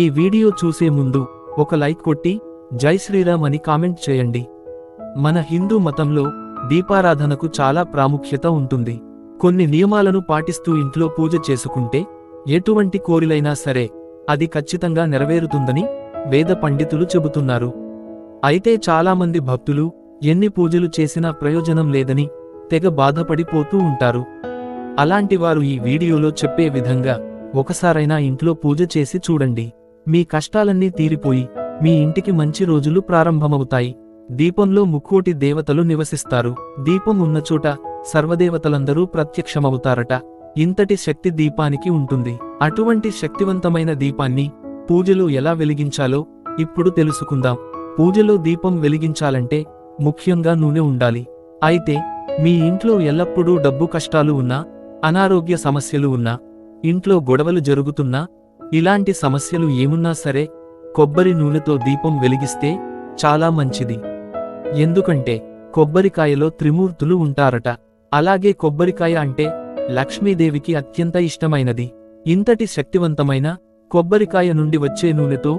ఈ వీడియో చూసే ముందు ఒక లైక్ కొట్టి జై శ్రీరామ్ అని కామెంట్ చేయండి. మన హిందూ మతంలో దీపారాధనకు చాలా ప్రాముఖ్యత ఉంటుంది. కొన్ని నియమాలను పాటిస్తూ ఇంట్లో పూజ చేసుకుంటే ఎటువంటి కోరిలైనా సరే అది ఖచ్చితంగా నెరవేరుతుందని వేద పండితులు చెబుతున్నారు. అయితే చాలామంది భక్తులు ఎన్ని పూజలు చేసినా ప్రయోజనం లేదని తెగ బాధపడిపోతూ ఉంటారు. అలాంటి వారు ఈ వీడియోలో చెప్పే విధంగా ఒకసారైనా ఇంట్లో పూజ చేసి చూడండి. మీ కష్టాలన్నీ తీరిపోయి మీ ఇంటికి మంచి రోజులు ప్రారంభమవుతాయి. దీపంలో ముక్కోటి దేవతలు నివసిస్తారు. దీపం ఉన్న చోట సర్వదేవతలందరూ ప్రత్యక్షమవుతారట. ఇంతటి శక్తి దీపానికి ఉంటుంది. అటువంటి శక్తివంతమైన దీపాన్ని పూజలో ఎలా వెలిగించాలో ఇప్పుడు తెలుసుకుందాం. పూజలో దీపం వెలిగించాలంటే ముఖ్యంగా నూనె ఉండాలి. అయితే మీ ఇంట్లో ఎల్లప్పుడూ డబ్బు కష్టాలు ఉన్నా అనారోగ్య సమస్యలు ఉన్నా ఇంట్లో గొడవలు జరుగుతున్నా ఇలాంటి సమస్యలు ఏమున్నా సరే కొబ్బరి నూనెతో దీపం వెలిగిస్తే చాలా మంచిది. ఎందుకంటే కొబ్బరికాయలో త్రిమూర్తులు ఉంటారట. అలాగే కొబ్బరికాయ అంటే లక్ష్మీదేవికి అత్యంత ఇష్టమైనది. ఇంతటి శక్తివంతమైన కొబ్బరికాయ నుండి వచ్చే నూనెతో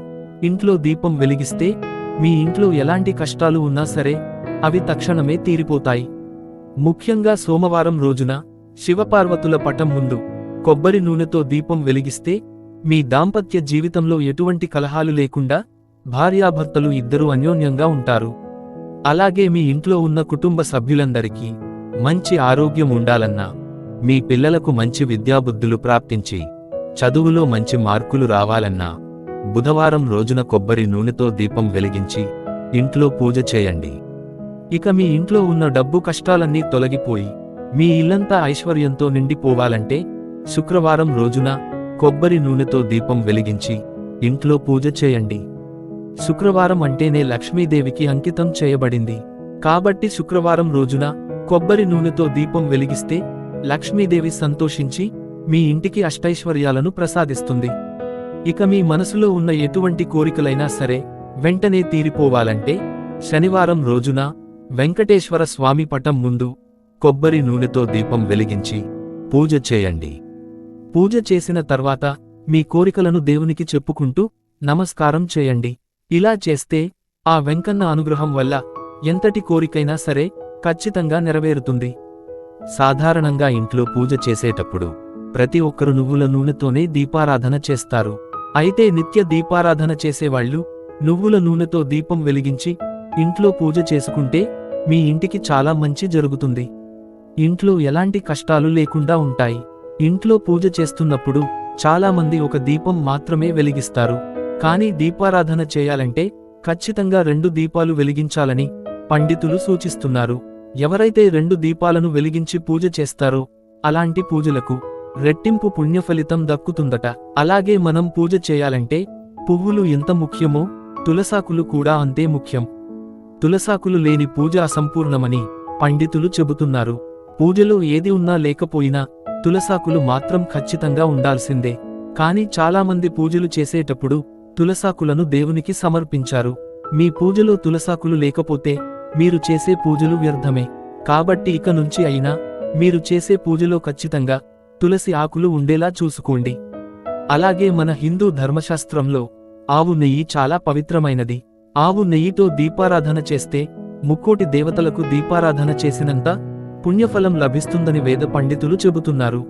ఇంట్లో దీపం వెలిగిస్తే మీ ఇంట్లో ఎలాంటి కష్టాలు ఉన్నా సరే అవి తక్షణమే తీరిపోతాయి. ముఖ్యంగా సోమవారం రోజున శివపార్వతుల పటం ముందు కొబ్బరి నూనెతో దీపం వెలిగిస్తే మీ దాంపత్య జీవితంలో ఎటువంటి కలహాలు లేకుండా భార్యాభర్తలు ఇద్దరూ అన్యోన్యంగా ఉంటారు. అలాగే మీ ఇంట్లో ఉన్న కుటుంబ సభ్యులందరికీ మంచి ఆరోగ్యం ఉండాలన్నా మీ పిల్లలకు మంచి విద్యాబుద్ధులు ప్రాప్తించి చదువులో మంచి మార్కులు రావాలన్నా బుధవారం రోజున కొబ్బరి నూనెతో దీపం వెలిగించి ఇంట్లో పూజ చేయండి. ఇక మీ ఇంట్లో ఉన్న డబ్బు కష్టాలన్నీ తొలగిపోయి మీ ఇల్లంతా ఐశ్వర్యంతో నిండిపోవాలంటే శుక్రవారం రోజున కొబ్బరి నూనెతో దీపం వెలిగించి ఇంట్లో పూజ చేయండి. శుక్రవారం అంటేనే లక్ష్మీదేవికి అంకితం చేయబడింది. కాబట్టి శుక్రవారం రోజున కొబ్బరి నూనెతో దీపం వెలిగిస్తే లక్ష్మీదేవి సంతోషించి మీ ఇంటికి అష్టైశ్వర్యాలను ప్రసాదిస్తుంది. ఇక మీ మనసులో ఉన్న ఎటువంటి కోరికలైనా సరే వెంటనే తీరిపోవాలంటే శనివారం రోజున వెంకటేశ్వర స్వామి పటం ముందు కొబ్బరి నూనెతో దీపం వెలిగించి పూజ చేయండి. పూజ చేసిన తర్వాత మీ కోరికలను దేవునికి చెప్పుకుంటూ నమస్కారం చేయండి. ఇలా చేస్తే ఆ వెంకన్న అనుగ్రహం వల్ల ఎంతటి కోరికైనా సరే ఖచ్చితంగా నెరవేరుతుంది. సాధారణంగా ఇంట్లో పూజ చేసేటప్పుడు ప్రతి ఒక్కరు నువ్వుల నూనెతోనే దీపారాధన చేస్తారు. అయితే నిత్య దీపారాధన చేసేవాళ్ళు నువ్వుల నూనెతో దీపం వెలిగించి ఇంట్లో పూజ చేసుకుంటే మీ ఇంటికి చాలా మంచి జరుగుతుంది. ఇంట్లో ఎలాంటి కష్టాలు లేకుండా ఉంటాయి. ఇంట్లో పూజ చేస్తున్నప్పుడు చాలామంది ఒక దీపం మాత్రమే వెలిగిస్తారు. కానీ దీపారాధన చేయాలంటే ఖచ్చితంగా రెండు దీపాలు వెలిగించాలని పండితులు సూచిస్తున్నారు. ఎవరైతే రెండు దీపాలను వెలిగించి పూజ చేస్తారో అలాంటి పూజలకు రెట్టింపు పుణ్యఫలితం దక్కుతుందట. అలాగే మనం పూజ చేయాలంటే పువ్వులు ఎంత ముఖ్యమో తులసాకులు కూడా అంతే ముఖ్యం. తులసాకులు లేని పూజ అసంపూర్ణమని పండితులు చెబుతున్నారు. పూజలో ఏది ఉన్నా లేకపోయినా తులసాకులు మాత్రం ఖచ్చితంగా ఉండాల్సిందే. కాని చాలామంది పూజలు చేసేటప్పుడు తులసాకులను దేవునికి సమర్పించారు. మీ పూజలో తులసాకులు లేకపోతే మీరు చేసే పూజలు వ్యర్థమే. కాబట్టి ఇక నుంచి అయినా మీరు చేసే పూజలో ఖచ్చితంగా తులసి ఆకులు ఉండేలా చూసుకోండి. అలాగే మన హిందూ ధర్మశాస్త్రంలో ఆవు నెయ్యి చాలా పవిత్రమైనది. ఆవు నెయ్యితో దీపారాధన చేస్తే ముక్కోటి దేవతలకు దీపారాధన చేసినంత పుణ్యఫలం లభిస్తుందని వేద పండితులు చెబుతున్నారు.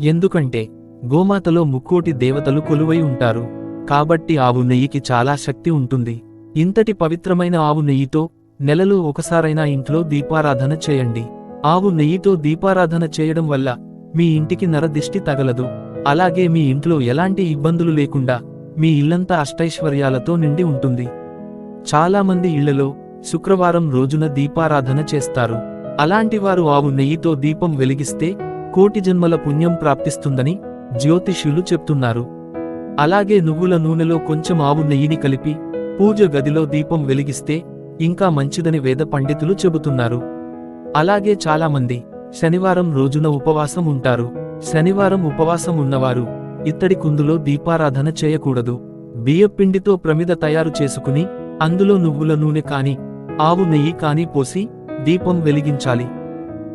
ఎందుకంటే గోమాతలో ముక్కోటి దేవతలు కొలువై ఉంటారు. కాబట్టి ఆవు నెయ్యికి చాలా శక్తి ఉంటుంది. ఇంతటి పవిత్రమైన ఆవు నెయ్యితో నెలలో ఒకసారైనా ఇంట్లో దీపారాధన చేయండి. ఆవు నెయ్యితో దీపారాధన చేయడం వల్ల మీ ఇంటికి నరదిష్టి తగలదు. అలాగే మీ ఇంట్లో ఎలాంటి ఇబ్బందులు లేకుండా మీ ఇల్లంతా అష్టైశ్వర్యాలతో నిండి ఉంటుంది. చాలామంది ఇళ్ళలో శుక్రవారం రోజున దీపారాధన చేస్తారు. అలాంటివారు ఆవు నెయ్యితో దీపం వెలిగిస్తే కోటి జన్మల పుణ్యం ప్రాప్తిస్తుందని జ్యోతిష్యులు చెప్తున్నారు. అలాగే నువ్వుల నూనెలో కొంచెం ఆవు నెయ్యిని కలిపి పూజ గదిలో దీపం వెలిగిస్తే ఇంకా మంచిదని వేద పండితులు చెబుతున్నారు. అలాగే చాలామంది శనివారం రోజున ఉపవాసం ఉంటారు. శనివారం ఉపవాసం ఉన్నవారు ఇత్తడి కుందులో దీపారాధన చేయకూడదు. బియ్యపిండితో ప్రమిద తయారు చేసుకుని అందులో నువ్వుల నూనె కాని ఆవు నెయ్యి కాని పోసి దీపం వెలిగించాలి.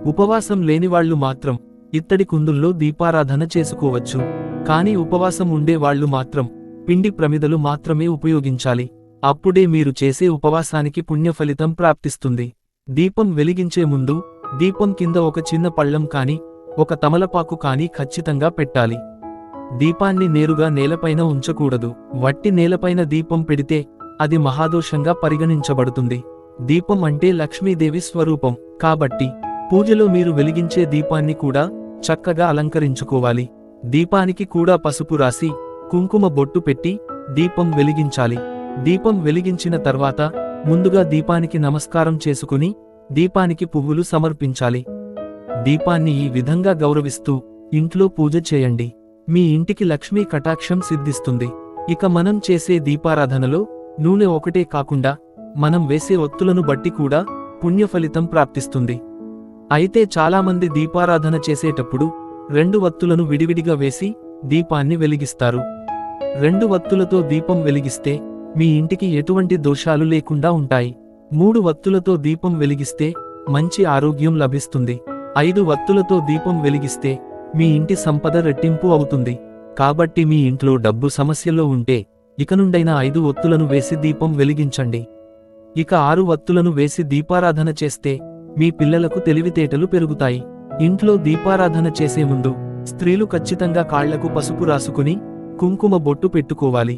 ఉపవాసం లేనివాళ్ళు మాత్రం ఇత్తడి కుందుల్లో దీపారాధన చేసుకోవచ్చు. కాని ఉపవాసం ఉండేవాళ్ళు మాత్రం పిండి ప్రమిదలు మాత్రమే ఉపయోగించాలి. అప్పుడే మీరు చేసే ఉపవాసానికి పుణ్యఫలితం ప్రాప్తిస్తుంది. దీపం వెలిగించే ముందు దీపం కింద ఒక చిన్న పళ్ళం కాని ఒక తమలపాకు కాని ఖచ్చితంగా పెట్టాలి. దీపాన్ని నేరుగా నేలపైన ఉంచకూడదు. వట్టి నేలపైన దీపం పెడితే అది మహాదోషంగా పరిగణించబడుతుంది. దీపం అంటే లక్ష్మీదేవి స్వరూపం. కాబట్టి పూజలో మీరు వెలిగించే దీపాన్ని కూడా చక్కగా అలంకరించుకోవాలి. దీపానికి కూడా పసుపు రాసి కుంకుమ బొట్టు పెట్టి దీపం వెలిగించాలి. దీపం వెలిగించిన తర్వాత ముందుగా దీపానికి నమస్కారం చేసుకుని దీపానికి పువ్వులు సమర్పించాలి. దీపాన్ని ఈ విధంగా గౌరవిస్తూ ఇంట్లో పూజ చేయండి. మీ ఇంటికి లక్ష్మీ కటాక్షం సిద్ధిస్తుంది. ఇక మనం చేసే దీపారాధనలో నూనె ఒకటే కాకుండా మనం వేసే ఒత్తులను బట్టి కూడా పుణ్యఫలితం ప్రాప్తిస్తుంది. అయితే చాలామంది దీపారాధన చేసేటప్పుడు రెండు వత్తులను విడివిడిగా వేసి దీపాన్ని వెలిగిస్తారు. రెండు వత్తులతో దీపం వెలిగిస్తే మీ ఇంటికి ఎటువంటి దోషాలు లేకుండా ఉంటాయి. మూడు వత్తులతో దీపం వెలిగిస్తే మంచి ఆరోగ్యం లభిస్తుంది. ఐదు వత్తులతో దీపం వెలిగిస్తే మీ ఇంటి సంపద రెట్టింపు అవుతుంది. కాబట్టి మీ ఇంట్లో డబ్బు సమస్యలో ఉంటే ఇకనుండైన ఐదు ఒత్తులను వేసి దీపం వెలిగించండి. ఇక ఆరు వత్తులను వేసి దీపారాధన చేస్తే మీ పిల్లలకు తెలివితేటలు పెరుగుతాయి. ఇంట్లో దీపారాధన చేసే ముందు స్త్రీలు ఖచ్చితంగా కాళ్ళకు పసుపు రాసుకుని కుంకుమ బొట్టు పెట్టుకోవాలి.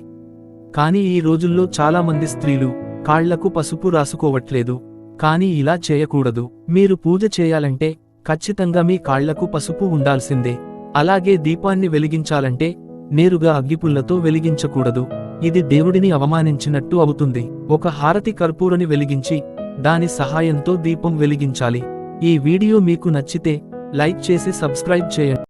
కానీ ఈ రోజుల్లో చాలామంది స్త్రీలు కాళ్ళకు పసుపు రాసుకోవట్లేదు. కానీ ఇలా చేయకూడదు. మీరు పూజ చేయాలంటే ఖచ్చితంగా మీ కాళ్ళకు పసుపు ఉండాల్సిందే. అలాగే దీపాన్ని వెలిగించాలంటే నేరుగా అగ్గిపుల్లతో వెలిగించకూడదు. ఇది దేవుడిని అవమానించినట్టు అవుతుంది. ఒక హారతి కర్పూరని వెలిగించి దాని సహాయంతో దీపం వెలిగించాలి. ఈ వీడియో మీకు నచ్చితే లైక్ చేసి సబ్స్క్రైబ్ చేయండి.